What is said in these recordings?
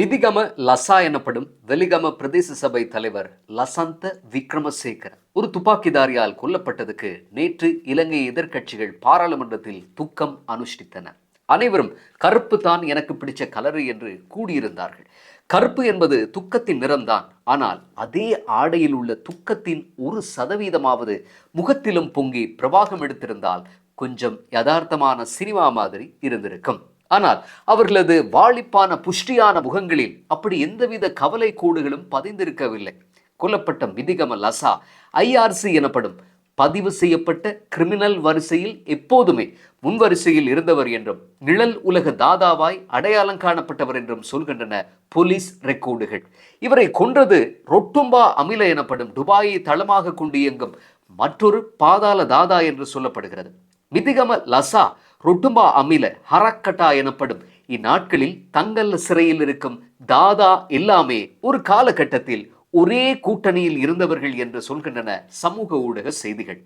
நிதிகம லசா எனப்படும் வெலிகம பிரதேச சபை தலைவர் லசந்த விக்ரமசேகர் ஒரு துப்பாக்கிதாரியால் கொல்லப்பட்டதுக்கு நேற்று இலங்கை எதிர்க்கட்சிகள் பாராளுமன்றத்தில் துக்கம் அனுஷ்டித்தன. அனைவரும் கருப்பு தான் எனக்கு பிடிச்ச கலரு என்று கூடியிருந்தார்கள். கருப்பு என்பது துக்கத்தின் நிறம்தான். ஆனால் அதே ஆடையில் உள்ள துக்கத்தின் ஒரு சதவீதமாவது முகத்திலும் பொங்கி பிரவாகம் எடுத்திருந்தால் கொஞ்சம் யதார்த்தமான சினிமா மாதிரி இருந்திருக்கும். ஆனால் அவர்களது வாளிப்பான புஷ்டியான முகங்களில் அப்படி எந்தவித கவலை கூடுகளும் பதிந்திருக்கவில்லை. கொல்லப்பட்ட மிதிகம லசா ஐஆர்சி எனப்படும் பதிவு செய்யப்பட்ட கிரிமினல் வரிசையில் எப்போதுமே முன்வரிசையில் இருந்தவர் என்றும் நிழல் உலக தாதாவாய் அடையாளம் காணப்பட்டவர் என்றும் சொல்கின்றன போலீஸ் ரெக்கார்டுகள். இவரை கொன்றது ரொட்டும்பா அமில எனப்படும் துபாயை தளமாக கொண்டு இயங்கும் மற்றொரு பாதாள தாதா என்று சொல்லப்படுகிறது. மிதிகம லசா ரொட்டும்பா அமில ஹரக்கட்டா எனப்படும். இந்நாட்களில் தங்கல்ல சிறையில் இருக்கும் தாதா எல்லாமே ஒரு காலகட்டத்தில் ஒரே கூட்டணியில் இருந்தவர்கள் என்று சொல்கின்றன சமூக ஊடக செய்திகள்.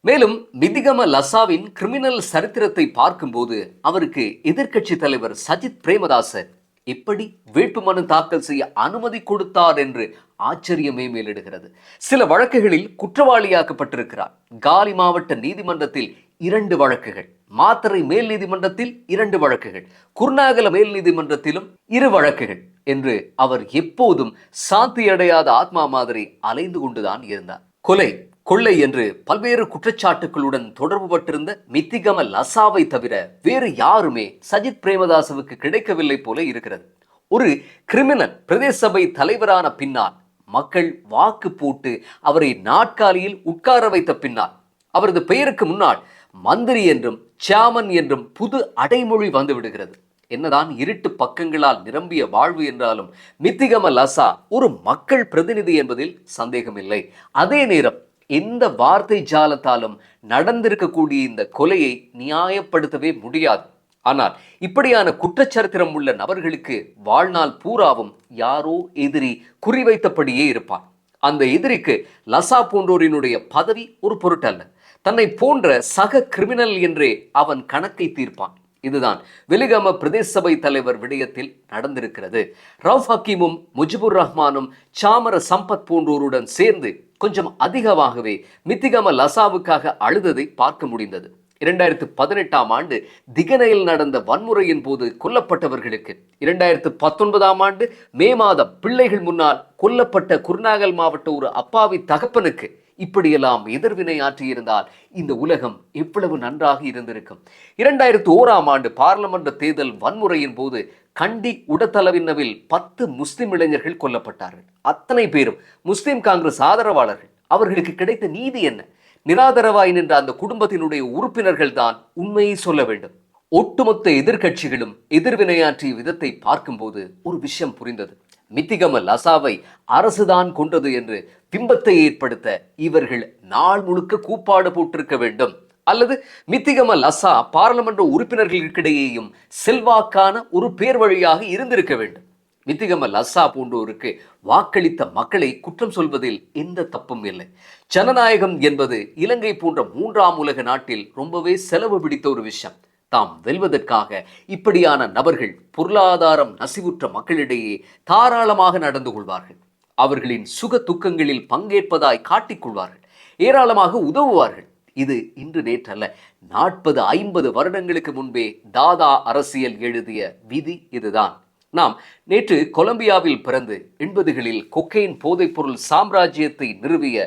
மேலும் மிதிகம லசாவின் கிரிமினல் சரித்திரத்தை பார்க்கும்போது அவருக்கு எதிர்க்கட்சி தலைவர் சஜித் பிரேமதாச எப்படி வேட்புமனு தாக்கல் செய்ய அனுமதி கொடுத்தார் என்று ஆச்சரியமே மேலிடுகிறது. சில வழக்குகளில் குற்றவாளியாக்கப்பட்டிருக்கிறார். காலி மாவட்ட நீதிமன்றத்தில் இரண்டு வழக்குகள். மாத்தறை மேல் நீதிமன்றத்தில் இரண்டு வழக்குகள். குர்நாகல மேல் நீதிமன்றத்திலும் இரு வழக்குகள் என்று அவர் எப்போதும் சாந்தியடையாத ஆத்மா மாதிரி அலைந்து கொண்டுதான் இருந்தார். கொலை கொள்ளை என்று பல்வேறு குற்றச்சாட்டுகளுடன் தொடர்பு பட்டிருந்த மித்திகம லசாவை தவிர வேறு யாருமே சஜித் பிரேமதாசவுக்கு கிடைக்கவில்லை போல இருக்கிறது. ஒரு கிரிமினல் பிரதேச சபை தலைவரான பின்னால் மக்கள் வாக்கு போட்டு அவரை நாட்காலியில் உட்கார வைத்த பின்னால் அவரது பெயருக்கு முன்னால் மந்திரி என்றும் சேமன் என்றும் புது அடைமொழி வந்து விடுகிறது. என்னதான் இருட்டு பக்கங்களால் நிரம்பிய வாழ்வு என்றாலும் மித்திகம லசா ஒரு மக்கள் பிரதிநிதி என்பதில் சந்தேகமில்லை. அதே நேரம் எந்த வார்த்தை ஜாலத்தாலும் நடந்திருக்கக்கூடிய இந்த கொலையை நியாயப்படுத்தவே முடியாது. ஆனால் இப்படியான குற்றச்சரித்திரம் உள்ள நபர்களுக்கு வாழ்நாள் பூராவும் யாரோ எதிரி குறிவைத்தபடியே இருப்பான். அந்த எதிரிக்கு லசா போன்றோரினுடைய பதவி ஒரு பொருட்டல்ல. தன்னை போன்ற சக கிரிமினல் என்றே அவன் கணக்கை தீர்ப்பான். இதுதான் வெலிகாம பிரதேச சபை தலைவர் விடயத்தில் நடந்திருக்கிறது. ரவுஃப் ஹக்கீமும் முஜிபுர் ரஹ்மானும் சாமர சம்பத் போன்றோருடன் சேர்ந்து கொஞ்சம் அதிகமாகவே மித்திகம லசாவுக்காக அழுததை பார்க்க முடிந்தது. இரண்டாயிரத்து பதினெட்டாம் ஆண்டு திகனையில் நடந்த வன்முறையின் போது கொல்லப்பட்டவர்களுக்கு இரண்டாயிரத்து பத்தொன்பதாம் ஆண்டு மே மாதம் பிள்ளைகள் முன்னால் கொல்லப்பட்ட குருநாகல் மாவட்ட ஒரு அப்பாவி தகப்பனுக்கு இப்படியெல்லாம் எதிர்வினை ஆற்றியிருந்தால் இந்த உலகம் எவ்வளவு நன்றாக இருந்திருக்கும். இரண்டாயிரத்தி ஓராம் ஆண்டு பாராளுமன்ற தேர்தல் வன்முறையின் போது கண்டி உடத்தளவினவில் பத்து முஸ்லிம் இளைஞர்கள் கொல்லப்பட்டார்கள். அத்தனை பேரும் முஸ்லிம் காங்கிரஸ் ஆதரவாளர்கள். அவர்களுக்கு கிடைத்த நீதி என்ன? நிராதரவாய் நின்ற அந்த குடும்பத்தினுடைய உறுப்பினர்கள் தான் உண்மையை சொல்ல வேண்டும். ஒட்டுமொத்த எதிர்க்கட்சிகளும் எதிர்வினையாற்றிய விதத்தை பார்க்கும்போது ஒரு விஷயம் புரிந்தது. மித்திகம லசாவை அரசுதான் கொண்டது என்று பிம்பத்தை ஏற்படுத்த இவர்கள் நாள் முழுக்க கூப்பாடு போட்டிருக்க வேண்டும். அல்லது மித்திகம லசா பாராளுமன்ற உறுப்பினர்களுக்கிடையேயும் செல்வாக்கான ஒரு பேர் வழியாக இருந்திருக்க வேண்டும். மித்திகம லஸ்ஸா போன்றோருக்கு வாக்களித்த மக்களை குற்றம் சொல்வதில் எந்த தப்பும் இல்லை. ஜனநாயகம் என்பது இலங்கை போன்ற மூன்றாம் உலக நாட்டில் ரொம்பவே செலவு பிடித்த ஒரு விஷயம். தாம் வெல்வதற்காக இப்படியான நபர்கள் பொருளாதாரம் நசிவுற்ற மக்களிடையே தாராளமாக நடந்து கொள்வார்கள். அவர்களின் சுக துக்கங்களில் பங்கேற்பதாய் காட்டிக்கொள்வார்கள் ஏராளமாக உதவுவார்கள். இது இன்று நேற்றல்ல நாற்பது ஐம்பது வருடங்களுக்கு முன்பே தாதா அரசியல் எழுதிய விதி இதுதான். நாம் நேற்று கொலம்பியாவில் பிறந்து எண்பதுகளில் கொக்கைன் போதைப்பொருள் சாம்ராஜ்யத்தை நிறுவிய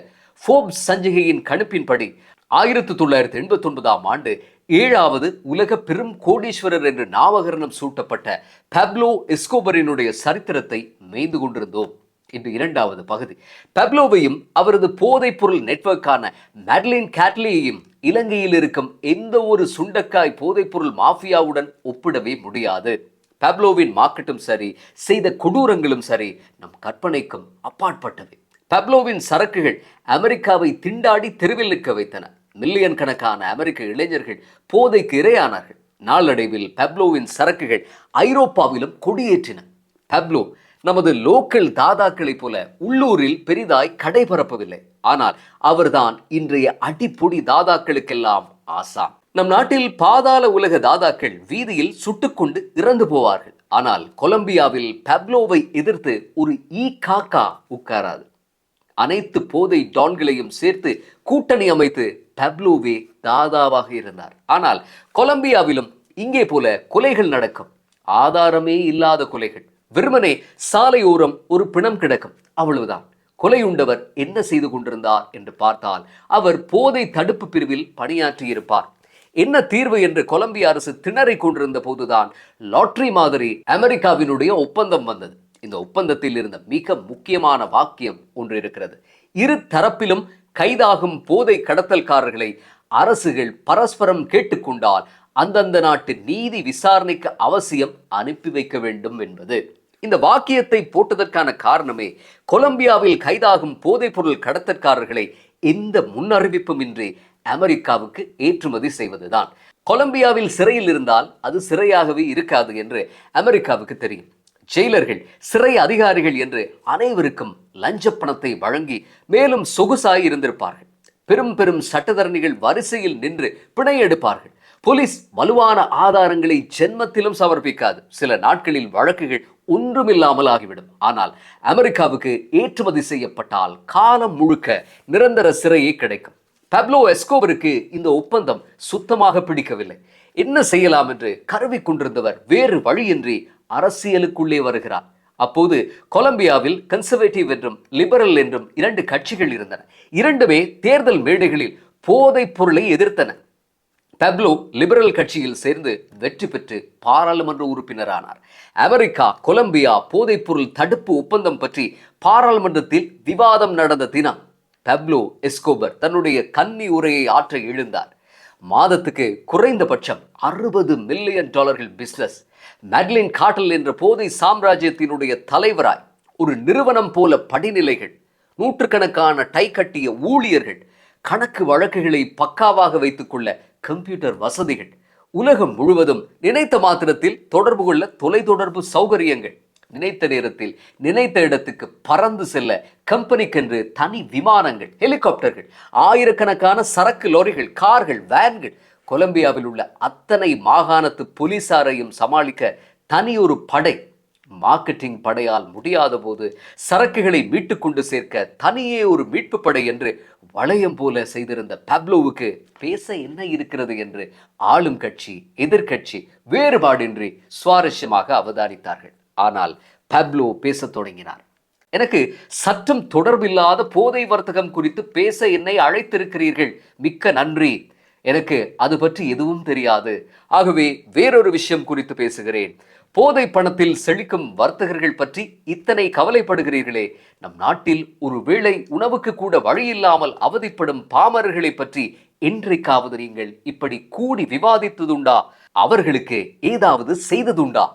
ஃபோப்ஸ் சஞ்சிகையின் கணிப்பின்படி ஆயிரத்தி தொள்ளாயிரத்தி எண்பத்தி ஒன்பதாம் ஆண்டு ஏழாவது உலக பெரும் கோடீஸ்வரர் என்று நாமகரணம் சூட்டப்பட்ட பப்லோ எஸ்கோபரினுடைய சரித்திரத்தை மேய்ந்து கொண்டிருந்தோம். இன்று இரண்டாவது பகுதி. பப்லோவையும் அவரது போதைப்பொருள் நெட்வொர்க்கான மேட்லின் கேட்லியையும் இலங்கையில் இருக்கும் எந்த ஒரு சுண்டக்காய் போதைப்பொருள் மாஃபியாவுடன் ஒப்பிடவே முடியாது. பப்லோவின் மார்க்கெட்டும் சரி செய்த கொடூரங்களும் சரி நம் கற்பனைக்கும் அப்பாற்பட்டவை. பப்லோவின் சரக்குகள் அமெரிக்காவை திண்டாடி தெருவில் நிற்க வைத்தன. மில்லியன் கணக்கான அமெரிக்க இளைஞர்கள் போதைக்கு இரையானார்கள். நாளடைவில் பப்லோவின் சரக்குகள் ஐரோப்பாவிலும் கொடியேற்றின. பப்லோ நமது லோக்கல் தாதாக்களைப் போல உள்ளூரில் பெரிதாய் கடை பரப்பவில்லை ஆனால் அவர்தான் இன்றைய அடிப்பொடி தாதாக்களுக்கெல்லாம் ஆசா நம் நாட்டில் பாதாள உலக தாதாக்கள் வீதியில் சுட்டுக்கொண்டு இறந்து போவார்கள். ஆனால் கொலம்பியாவில் பப்லோவை எதிர்த்து ஒரு ஈ காக்கா உட்காராது. அனைத்து போதை டான்களையும் சேர்த்து கூட்டணி அமைத்து பப்லோவே தாதாவாக இருந்தார். ஆனால் கொலம்பியாவிலும் இங்கே போல கொலைகள் நடக்கும். ஆதாரமே இல்லாத கொலைகள். வெறுமனே சாலையோரம் ஒரு பிணம் கிடக்கும். அவ்வளவுதான். கொலையுண்டவர் என்ன செய்து கொண்டிருந்தார் என்று பார்த்தால் அவர் போதை தடுப்பு பிரிவில் பணியாற்றியிருப்பார். என்ன தீர்வு என்று கொலம்பிய அரசு திணறிக் கொண்டிருந்த போதுதான் லாட்ரி மாதிரி அமெரிக்காவினுடைய ஒப்பந்தம் வந்தது. இந்த ஒப்பந்தத்தில் இருந்த மிக முக்கியமான வாக்கியம் ஒன்று இருக்கிறது. இரு தரப்பிலும் கைதாகும் போதை கடத்தல்காரர்களை அரசுகள் பரஸ்பரம் கேட்டுக்கொண்டால் அந்தந்த நாட்டு நீதி விசாரணைக்கு அவசியம் அனுப்பி வைக்க வேண்டும் என்பது. இந்த வாக்கியத்தை போட்டதற்கான காரணமே கொலம்பியாவில் கைதாகும் போதைப்பொருள் கடத்தற்காரர்களை எந்த முன்னறிவிப்பும் இன்றி அமெரிக்காவுக்கு ஏற்றுமதி செய்வதுதான். கொலம்பியாவில் சிறையில் இருந்தால் அது சிறையாகவே இருக்காது என்று அமெரிக்காவுக்கு தெரியும். ஜெயிலர்கள் சிறை அதிகாரிகள் என்று அனைவருக்கும் லஞ்ச பணத்தை வழங்கி மேலும் சொகுசாய் இருந்திருப்பார்கள். பெரும் பெரும் சட்டத்தரணிகள் வரிசையில் நின்று பிணை எடுப்பார்கள். போலீஸ் வலுவான ஆதாரங்களை ஜென்மத்திலும் சமர்ப்பிக்காது. சில நாட்களில் வழக்குகள் ஒன்றுமில்லாமல் ஆகிவிடும். ஆனால் அமெரிக்காவுக்கு ஏற்றுமதி செய்யப்பட்டால் காலம் முழுக்க நிரந்தர சிறையே கிடைக்கும். பப்லோ எஸ்கோபருக்கு இந்த ஒப்பந்தம் சுத்தமாக பிடிக்கவில்லை. என்ன செய்யலாம் என்று கருவி கொண்டிருந்தவர் வேறு வழியின்றி அரசியலுக்குள்ளே வருகிறார். அப்போது கொலம்பியாவில் கன்சர்வேட்டிவ் என்றும் லிபரல் என்றும் இரண்டு கட்சிகள் இருந்தன. இரண்டுமே தேர்தல் மேடைகளில் போதைப் பொருளை எதிர்த்தன. பப்லோ லிபரல் கட்சியில் சேர்ந்து வெற்றி பெற்று பாராளுமன்ற உறுப்பினரானார். அமெரிக்கா கொலம்பியா போதைப்பொருள் தடுப்பு ஒப்பந்தம் பற்றி பாராளுமன்றத்தில் விவாதம் நடந்த தினம் பப்லோ எஸ்கோபர் தன்னுடைய கன்னி உரையை ஆற்ற எழுந்தார். மாதத்துக்கு குறைந்தபட்சம் அறுபது மில்லியன் டாலர்கள் பிசினஸ் மெட்லின் காட்டல் என்ற போதை சாம்ராஜ்யத்தினுடைய தலைவராய் ஒரு நிறுவனம் போல படிநிலைகள் நூற்றுக்கணக்கான டை கட்டிய ஊழியர்கள் கணக்கு வழக்குகளை பக்காவாக வைத்துக்கொள்ள கம்ப்யூட்டர் வசதிகள். உலகம் முழுவதும் நினைத்த மாத்திரத்தில் தொடர்பு கொள்ள தொலைத்தொடர்பு சௌகரியங்கள். நினைத்த நேரத்தில் நினைத்த இடத்துக்கு பறந்து செல்ல கம்பெனிக்கென்று தனி விமானங்கள் ஹெலிகாப்டர்கள் ஆயிரக்கணக்கான சரக்கு லாரிகள் கார்கள் வேன்கள் கொலம்பியாவில் உள்ள அத்தனை மாகாணத்து போலீசாரையும் சமாளிக்க தனி ஒரு படை மார்க்கெட்டிங் படையால் முடியாத போது சரக்குகளை மீட்டு கொண்டு சேர்க்க தனியே ஒரு மீட்பு படை என்று வளையம் போல செய்திருந்த பப்லோவுக்கு பேச என்ன இருக்கிறது என்று ஆளும் கட்சி எதிர்க்கட்சி வேறுபாடின்றி சுவாரஸ்யமாக அவதானித்தார்கள். ஆனால் பப்லோ பேசத் தொடங்கினார். எனக்கு சற்றும் தொடர்பில்லாத போதை வர்த்தகம் குறித்து பேச என்னை அழைத்திருக்கிறீர்கள். மிக்க நன்றி. எனக்கு அது பற்றி எதுவும் தெரியாது. ஆகவே வேறொரு விஷயம் குறித்து பேசுகிறேன். போதை பணத்தில் செழிக்கும் வர்த்தகர்கள் பற்றி இத்தனை கவலைப்படுகிறீர்களே. நம் நாட்டில் ஒரு வேளை உணவுக்கு கூட வழியில்லாமல் அவதிப்படும் பாமரர்களை பற்றி இன்றைக்காவது நீங்கள் இப்படி கூடி விவாதித்ததுண்டா? அவர்களுக்கு ஏதாவது செய்ததுண்டா?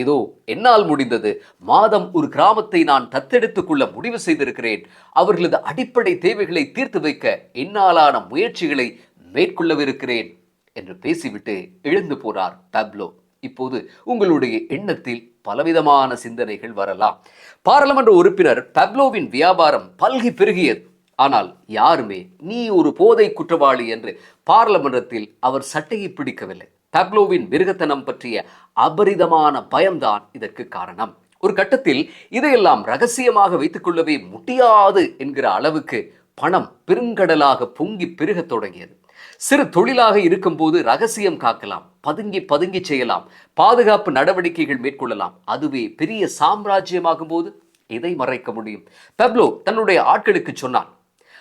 ஏதோ என்னால் முடிந்தது. மாதம் ஒரு கிராமத்தை நான் தத்தெடுத்துக் கொள்ள முடிவு செய்திருக்கிறேன். அவர்களது அடிப்படை தேவைகளை தீர்த்து வைக்க என்னாலான முயற்சிகளை மேற்கொள்ளவிருக்கிறேன் என்று பேசிவிட்டு எழுந்து போனார் பப்லோ இப்போது உங்களுடைய எண்ணத்தில் பலவிதமான சிந்தனைகள் வரலாம். பாராளுமன்ற உறுப்பினர் பப்லோவின் வியாபாரம் பல்கி பெருகியது. ஆனால் யாருமே நீ ஒரு போதை குற்றவாளி என்று பாராளுமன்றத்தில் அவர் சட்டையை பிடிக்கவில்லை. பப்லோவின் மிருகத்தனம் பற்றிய அபரிதமான பயம்தான் இதற்கு காரணம். ஒரு கட்டத்தில் இதையெல்லாம் ரகசியமாக வைத்துக் கொள்ளவே முடியாது என்கிற அளவுக்கு பணம் பெருங்கடலாக பொங்கி பெருகத் தொடங்கியது. சிறு தொழிலாக இருக்கும்போது ரகசியம் காக்கலாம் பதுங்கி பதுங்கி செய்யலாம் பாதுகாப்பு நடவடிக்கைகள் மேற்கொள்ளலாம். அதுவே பெரிய சாம்ராஜ்யமாகும் போது இதை மறைக்க முடியும்? பெப்லோ தன்னுடைய ஆட்களுக்கு சொன்னான்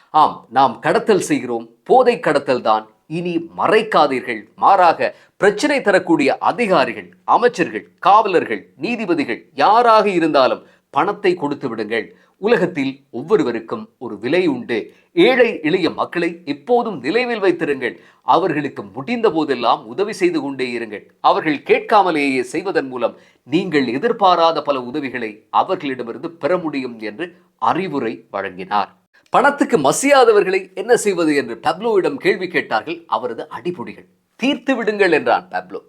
ஆம் நாம் கடத்தல் செய்கிறோம் போதை கடத்தல் தான் இனி மறைக்காதீர்கள். மாறாக பிரச்சனை தரக்கூடிய அதிகாரிகள் அமைச்சர்கள் காவலர்கள் நீதிபதிகள் யாராக இருந்தாலும் பணத்தை கொடுத்து விடுங்கள். உலகத்தில் ஒவ்வொருவருக்கும் ஒரு விலை உண்டு. ஏழை எளிய மக்களை எப்போதும் நிலைவில் வைத்திருங்கள். அவர்களுக்கு முடிந்த போதெல்லாம் உதவி செய்து கொண்டே இருங்கள். அவர்கள் கேட்காமலேயே செய்வதன் மூலம் நீங்கள் எதிர்பாராத பல உதவிகளை அவர்களிடமிருந்து பெற முடியும் என்று அறிவுரை வழங்கினார். பணத்துக்கு மசியாதவர்களை என்ன செய்வது என்று பப்லோவிடம் கேள்வி கேட்டார்கள் அவரது அடிப்பொடிகள் தீர்த்து விடுங்கள் என்றான் பப்லோ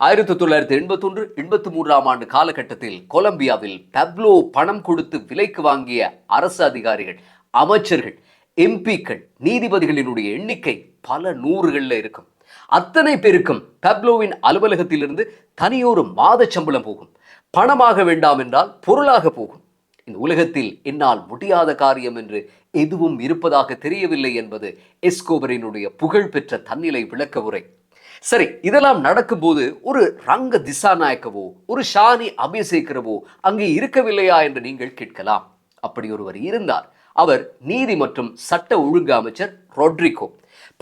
ஆயிரத்தி தொள்ளாயிரத்தி எண்பத்தொன்று எண்பத்தி மூன்றாம் ஆண்டு காலகட்டத்தில் கொலம்பியாவில் பப்லோ பணம் கொடுத்து விலைக்கு வாங்கிய அரசு அதிகாரிகள் அமைச்சர்கள் எம்பிக்கள் நீதிபதிகளினுடைய எண்ணிக்கை பல நூறுகளில் இருக்கும். அத்தனை பேருக்கும் பப்லோவின் அலுவலகத்திலிருந்து தனியொரு மாத சம்பளம் போகும். பணமாக வேண்டாம் என்றால் பொருளாக போகும். இந்த உலகத்தில் என்னால் முடியாத காரியம் என்று எதுவும் இருப்பதாக தெரியவில்லை என்பது எஸ்கோபரினுடைய புகழ்பெற்ற தன்னிலை விளக்க உரை. சரி இதெல்லாம் நடக்கும்போது ஒரு ரங்க திசாநாயக்கவோ ஒரு ஷானி அபிஷேகரவோ அங்கே இருக்கவில்லையா என்று நீங்கள் கேட்கலாம். அப்படி ஒருவர் இருந்தார். அவர் நீதி மற்றும் சட்ட ஒழுங்கு அமைச்சர் ரொட்ரிகோ.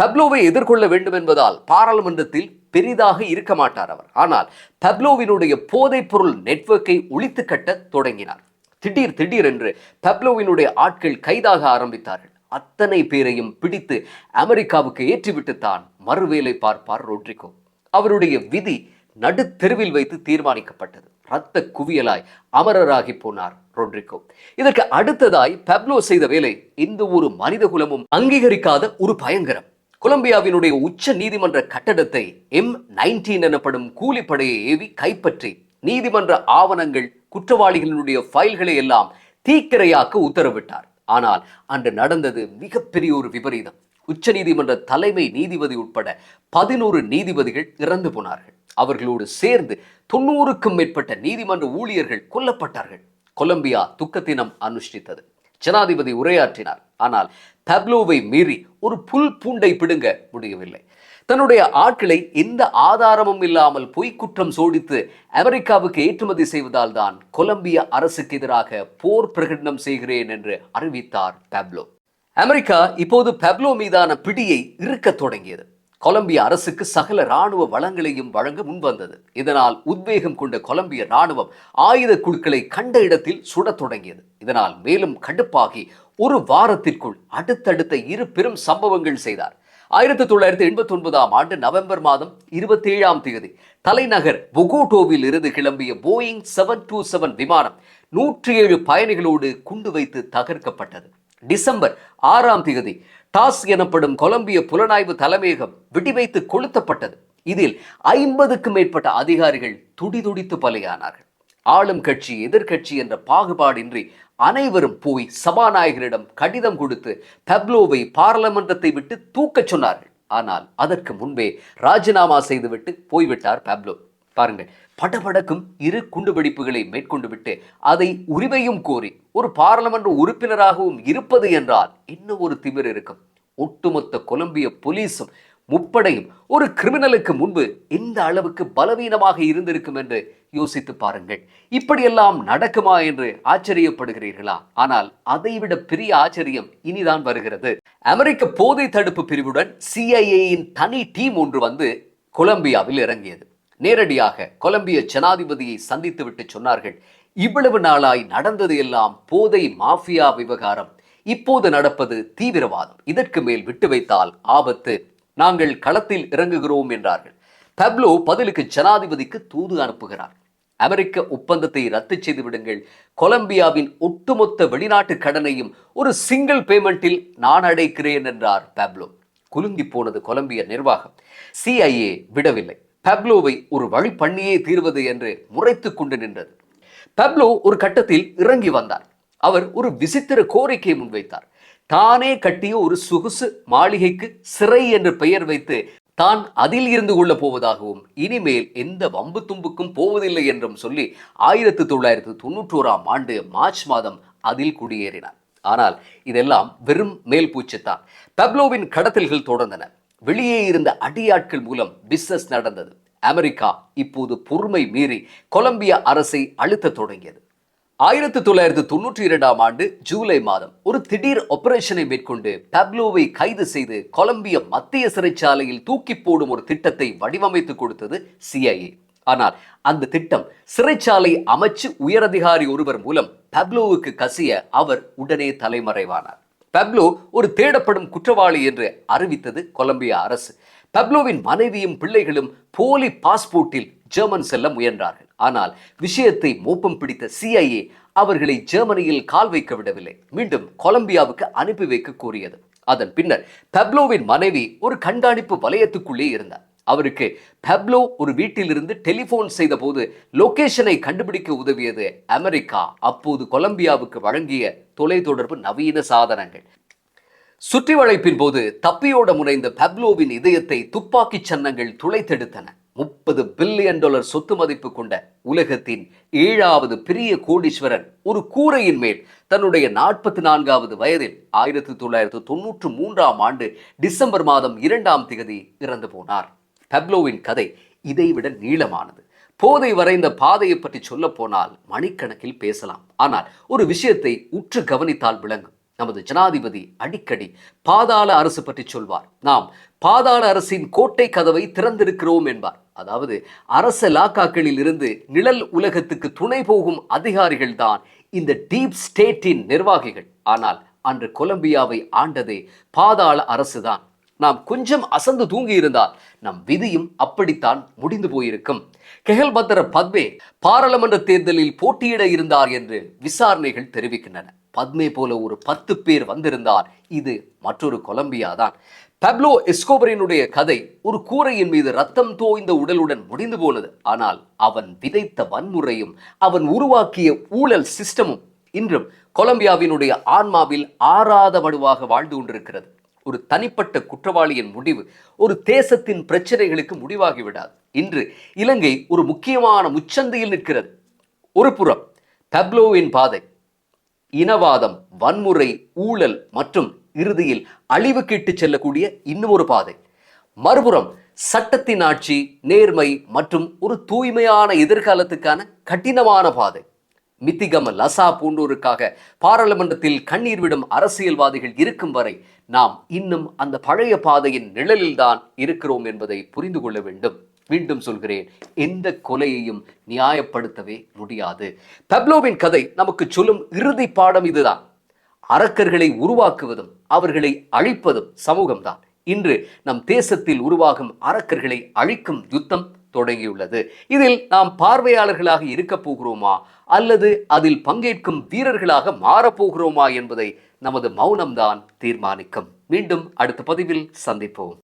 பப்லோவை எதிர்கொள்ள வேண்டும் என்பதால் பாராளுமன்றத்தில் பெரிதாக இருக்க மாட்டார் அவர். ஆனால் பப்லோவினுடைய போதைப் பொருள் நெட்வொர்க்கை ஒழித்து கட்ட தொடங்கினார். திடீர் திடீர் என்று பப்லோவினுடைய ஆட்கள் கைதாக ஆரம்பித்தார்கள். அத்தனை பேரையும் பிடித்து அமெரிக்காவுக்கு ஏற்றிவிட்டுத்தான் மறுவேலை பார்ப்பார் ரோட்ரிகோ. அவருடைய விதி நடுத்தெருவில் வைத்து தீர்மானிக்கப்பட்டது. இரத்த குவியலாய் அமரராகி போனார் ரொட்ரிகோ. இதற்கு அடுத்ததாய் பெப்லோ செய்த வேலை இந்த ஒரு மனித குலமும் அங்கீகரிக்காத ஒரு பயங்கரம். கொலம்பியாவினுடைய உச்ச நீதிமன்ற கட்டடத்தை எம் நைன்டீன் எனப்படும் கூலிப்படையை ஏவி கைப்பற்றி நீதிமன்ற ஆவணங்கள் குற்றவாளிகளினுடைய ஃபைல்களை எல்லாம் தீக்கிரையாக்க உத்தரவிட்டார். ஆனால் அன்று நடந்தது மிகப்பெரிய ஒரு விபரீதம். உச்சநீதிமன்ற தலைமை நீதிபதி உட்பட பதினோரு நீதிபதிகள் இறந்து போனார்கள். அவர்களோடு சேர்ந்து தொண்ணூறுக்கும் மேற்பட்ட நீதிமன்ற ஊழியர்கள் கொல்லப்பட்டார்கள். கொலம்பியா துக்கத்தினம் அனுஷ்டித்தது. ஜனாதிபதி உரையாற்றினார். ஆனால் தப்லோவை மீறி ஒரு புல் பூண்டை பிடுங்க முடியவில்லை. தன்னுடைய ஆட்களை எந்த ஆதாரமும் இல்லாமல் பொய்க்குற்றம் சோடித்து அமெரிக்காவுக்கு ஏற்றுமதி செய்வதால் தான் கொலம்பிய அரசுக்கு எதிராக போர் பிரகடனம் செய்கிறேன் என்று அறிவித்தார் பெப்லோ அமெரிக்கா இப்போது பெப்லோ மீதான பிடியை இறுக்கத் தொடங்கியது. கொலம்பிய அரசுக்கு சகல ராணுவ வளங்களையும் வழங்க முன்வந்தது. இதனால் உத்வேகம் கொண்ட கொலம்பிய ராணுவம் ஆயுத குழுக்களை கண்ட இடத்தில் சுடத் தொடங்கியது. இதனால் மேலும் கடுப்பாகி ஒரு வாரத்திற்குள் அடுத்தடுத்த இரு பெரும் சம்பவங்கள் செய்தார். ஆயிரத்தி தொள்ளாயிரத்தி எண்பத்தி ஒன்பதாம் ஆண்டு நவம்பர் மாதம் இருபத்தி ஏழாம் தேதி தலைநகர் பொகோட்டோவில் இருந்து கிளம்பிய போயிங் செவன் டூ செவன் விமானம் நூற்றி ஏழு பயணிகளோடு குண்டு வைத்து தகர்க்கப்பட்டது. டிசம்பர் ஆறாம் தேதி டாஸ் எனப்படும் கொலம்பிய புலனாய்வு தலைமையகம் வெடிவைத்து கொளுத்தப்பட்டது. இதில் ஐம்பதுக்கும் மேற்பட்ட அதிகாரிகள் துடிதுடித்து பலியானார்கள். ஆளும் கட்சி எதிர்கட்சி என்ற பாகுபாடின்றி அனைவரும் போய் சபாநாயகரிடம் கடிதம் கொடுத்து பப்லோவை பாராளுமன்றத்தை விட்டு தூக்கச் சொன்னார்கள். ஆனால் அதற்கு முன்பே ராஜினாமா செய்துவிட்டு போய்விட்டார் பப்லோ பாருங்கள் படபடக்கும் இரு குண்டுவெடிப்புகளை மேற்கொண்டு விட்டு அதை உரிமையும் கோரி ஒரு பாராளுமன்ற உறுப்பினராகவும் இருப்பது என்றால் என்ன ஒரு திமிர் இருக்கும்? ஒட்டுமொத்த கொலம்பிய போலீஸும் முப்படையும் ஒரு கிரிமினலுக்கு முன்பு எந்த அளவுக்கு பலவீனமாக இருந்திருக்கும் என்று யோசித்து பாருங்கள். இப்படியெல்லாம் நடக்குமா என்று ஆச்சரியப்படுகிறீர்களா? ஆனால் அதைவிட பெரிய ஆச்சரியம் இனிதான் வருகிறது. அமெரிக்க போதை தடுப்பு பிரிவுடன் சிஐஏயின் தனி டீம் ஒன்று வந்து கொலம்பியாவில் இறங்கியது. நேரடியாக கொலம்பிய ஜனாதிபதியை சந்தித்துவிட்டு சொன்னார்கள் இவ்வளவு நாளாய் நடந்தது எல்லாம் போதை மாஃபியா விவகாரம். இப்போது நடப்பது தீவிரவாதம். இதற்கு மேல் விட்டு வைத்தால் ஆபத்து. நாங்கள் களத்தில் இறங்குகிறோம் என்றார்கள். பப்லோ பதிலுக்கு ஜனாதிபதிக்கு தூது அனுப்புகிறார். அமெரிக்க ஒப்பந்தத்தை ரத்து செய்து விடுங்கள். கொலம்பியாவின் ஒட்டுமொத்த வெளிநாட்டு கடனையும் ஒரு சிங்கிள் பேமெண்டில் நான் அடைக்கிறேன் என்றார் பப்லோ குலுங்கி போனது கொலம்பிய நிர்வாகம். சிஐஏ விடவில்லை. பப்லோவை ஒரு வழி பண்ணியே தீர்வது என்று முறைத்து கொண்டு நின்றது. பப்லோ ஒரு கட்டத்தில் இறங்கி வந்தார். அவர் ஒரு விசித்திர கோரிக்கையை முன்வைத்தார். தானே கட்டிய ஒரு சொகுசு மாளிகைக்கு சிறை என்று பெயர் வைத்து தான் அதில் இருந்து கொள்ளப் போவதாகவும் இனிமேல் எந்த வம்பு தும்புக்கும் போவதில்லை என்றும் சொல்லி ஆயிரத்தி தொள்ளாயிரத்து தொண்ணூற்றோராம் ஆண்டு மார்ச் மாதம் அதில் குடியேறினார். ஆனால் இதெல்லாம் வெறும் மேல் பூச்சித்தான். பெப்லோவின் கடத்தல்கள் தொடர்ந்தன. வெளியே இருந்த அடியாட்கள் மூலம் பிசினஸ் நடந்தது. அமெரிக்கா இப்போது பொறுமை மீறி கொலம்பிய அரசை அழுத்தத் தொடங்கியது. ஆயிரத்தி தொள்ளாயிரத்தி தொண்ணூற்றி இரண்டாம் ஆண்டு ஜூலை மாதம் ஒரு திடீர் ஆபரேஷனை மேற்கொண்டு பப்லோவை கைது செய்து கொலம்பிய மத்திய சிறைச்சாலையில் தூக்கி போடும் ஒரு திட்டத்தை வடிவமைத்து கொடுத்தது சிஐஏ ஆனால் அந்த திட்டம் சிறைச்சாலை அமைச்சு உயரதிகாரி ஒருவர் மூலம் பப்லோவுக்கு கசிய அவர் உடனே தலைமறைவானார். பப்லோ ஒரு தேடப்படும் குற்றவாளி என்று அறிவித்தது கொலம்பியா அரசு. பப்லோவின் மனைவியும் பிள்ளைகளும் போலி பாஸ்போர்ட்டில் ஜெர்மன் செல்ல முயன்றார்கள். ஆனால் விஷயத்தை மோப்பம் பிடித்த சிஐஏ அவர்களை ஜெர்மனியில் கால் வைக்க விடவில்லை. மீண்டும் கொலம்பியாவுக்கு அனுப்பி வைக்க கூறியது அதன் பின்னர் பப்லோவின் மனைவி ஒரு கண்காணிப்பு வலயத்துக்குள்ளே இருந்தார். அவருக்கு பப்லோ ஒரு வீட்டிலிருந்து டெலிபோன் செய்த போது லொகேஷனை கண்டுபிடிக்க உதவியது அமெரிக்கா. அப்போது கொலம்பியாவுக்கு வழங்கிய தொலைத்தொடர்பு நவீன சாதனங்கள். சுற்றி வளைப்பின் போது தப்பியோட முனைந்த பப்லோவின் இதயத்தை துப்பாக்கிச் சன்னங்கள் துளைத்தெடுத்தன. முப்பது பில்லியன் டாலர் சொத்து மதிப்பு கொண்ட உலகத்தின் ஏழாவது பெரிய கோடீஸ்வரன் ஒரு கூரையின் மேல் தன்னுடைய நாற்பத்தி நான்காவது வயதில் ஆயிரத்தி தொள்ளாயிரத்து தொன்னூற்று மூன்றாம் ஆண்டு டிசம்பர் மாதம் இரண்டாம் திகதி இறந்து போனார். பெப்லோவின் கதை இதைவிட நீளமானது. போதை வரைந்த பாதையை பற்றி சொல்ல போனால் மணிக்கணக்கில் பேசலாம். ஆனால் ஒரு விஷயத்தை உற்று கவனித்தால் விளங்கும். நமது ஜனாதிபதி அடிக்கடி பாதாள அரசு பற்றி சொல்வார். நாம் பாதாள அரசின் கோட்டை கதவை திறந்திருக்கிறோம் என்பார். அதாவது அரச லாக்காக்களில் இருந்து நிழல் உலகத்துக்கு துணை போகும் அதிகாரிகள் தான் இந்த டீப் ஸ்டேட்டின் நிர்வாகிகள். ஆனால் அன்று கொலம்பியாவை ஆண்டதே பாதாள அரசுதான். நாம் கொஞ்சம் அசந்து தூங்கி இருந்தால் நம் விதியும் அப்படித்தான் முடிந்து போயிருக்கும். கெஹல்பத்ர பத்மே பாராளுமன்ற தேர்தலில் போட்டியிட இருந்தார் என்று விசாரணைகள் தெரிவிக்கின்றன. பத்மே போல ஒரு பத்து பேர் வந்திருந்தார். இது மற்றொரு கொலம்பியா தான். பெப்லோ எஸ்கோபரினுடைய கதை ஒரு கூரையின் மீது ரத்தம் தோய்ந்த உடலுடன் முடிந்து போனது. ஆனால் அவன் விதைத்த வன்முறையும் அவன் உருவாக்கிய ஊழல் சிஸ்டமும் இன்றும் கொலம்பியாவினுடைய ஆன்மாவில் ஆறாத வடுவாக வாழ்ந்து கொண்டிருக்கிறது. ஒரு தனிப்பட்ட குற்றவாளியின் முடிவு ஒரு தேசத்தின் பிரச்சனைகளுக்கு முடிவாகி விடாது இன்று இலங்கை ஒரு முக்கியமான முச்சந்தையில் நிற்கிறது. ஒரு புறம் பெப்லோவின் பாதை இனவாதம் வன்முறை ஊழல் மற்றும் இறுதியில் அழிவுக்கு இட்டுச் செல்லக்கூடிய இன்னும் ஒரு பாதை. மறுபுறம் சட்டத்தின் ஆட்சி நேர்மை மற்றும் ஒரு தூய்மையான எதிர்காலத்துக்கான கடினமான பாதை. மித்திகம் லசா போன்றோருக்காக பாராளுமன்றத்தில் கண்ணீர் விடும் அரசியல்வாதிகள் இருக்கும் வரை நாம் இன்னும் அந்த பழைய பாதையின் நிழலில்தான் இருக்கிறோம் என்பதை புரிந்து கொள்ள வேண்டும். மீண்டும் சொல்கிறேன் எந்த கொலையையும் நியாயப்படுத்தவே முடியாது. தப்லோவின் கதை நமக்கு சொல்லும் இறுதி பாடம் இதுதான். அரக்கர்களை உருவாக்குவதும் அவர்களை அழிப்பதும் சமூகம்தான். இன்று நம் தேசத்தில் உருவாகும் அரக்கர்களை அழிக்கும் யுத்தம் தொடங்கியுள்ளது. இதில் நாம் பார்வையாளர்களாக இருக்க போகிறோமா? அல்லது அதில் பங்கேற்கும் வீரர்களாக மாறப்போகிறோமா என்பதை நமது மௌனம்தான் தீர்மானிக்கும். மீண்டும் அடுத்த பதிவில் சந்திப்போம்.